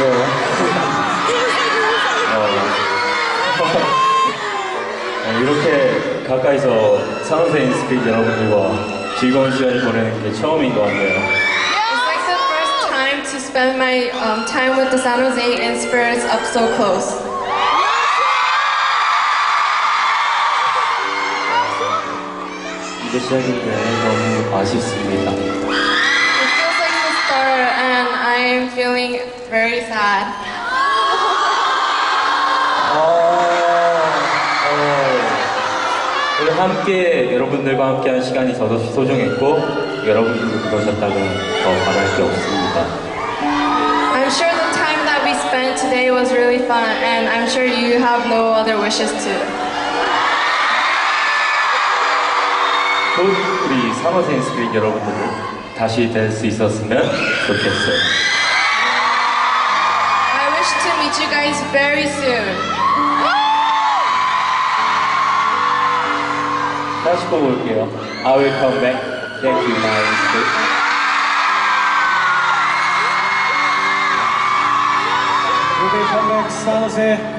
네. 어, 이렇게 가까이서 산호세 인스피릿 여러분들과 즐거운 시간을 보내는 게 처음인 것 같네요. It's like the first time to spend my um, time with the San Jose and Spirits up so close. 이제 시작인데 너무 아쉽습니다. Feeling very sad. 오늘 함께 여러분들과 함께한 시간이 저도 소중했고 여러분들도 그러셨다면 더 바랄 게 없습니다. I'm sure the time that we spent today was really fun, and I'm sure you have no other wishes too. 곧 우리 산호세 인스피릿 여러분들을 다시 뵐 수 있었으면 좋겠어요. I wish to meet you guys very soon. 다시 보고 올게요. I will come back. Thank you, my inspirit. We will come back San Jose.